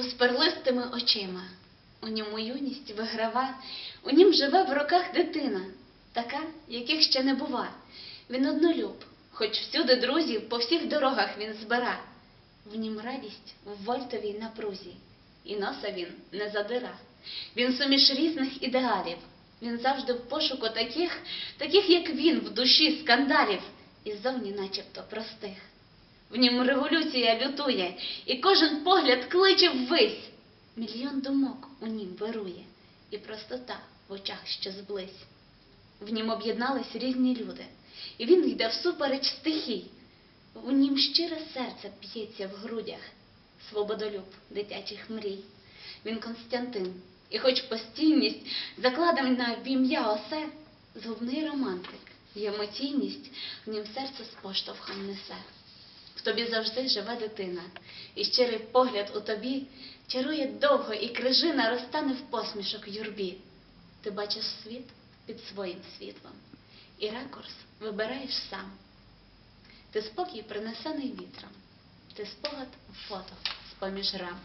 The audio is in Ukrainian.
був з перлистими очима. У ньому юність виграва, у нім живе в роках дитина, така, яких ще не бува. Він однолюб, хоч всюди друзів, по всіх дорогах він збира. В нім радість в вольтовій напрузі, і носа він не задира. Він суміш різних ідеалів. Він завжди в пошуку таких, таких, як він, в душі скандалів, і зовні начебто простих. В нім революція лютує, і кожен погляд кличе ввись. Мільйон думок у нім вирує, і простота в очах що зблизь. В нім об'єднались різні люди, і він йде всупереч стихій. В нім щире серце б'ється в грудях, свободолюб дитячих мрій. Він Константин, і хоч постійність закладена в ім'я осе, згубний романтик, і емоційність в нім серце з поштовхом несе. В тобі завжди живе дитина, і щирий погляд у тобі чарує довго, і крижина розтане в посмішок юрбі. Ти бачиш світ під своїм світлом, і ракурс вибираєш сам. Ти спокій принесений вітром, ти спогад фото з поміж рам.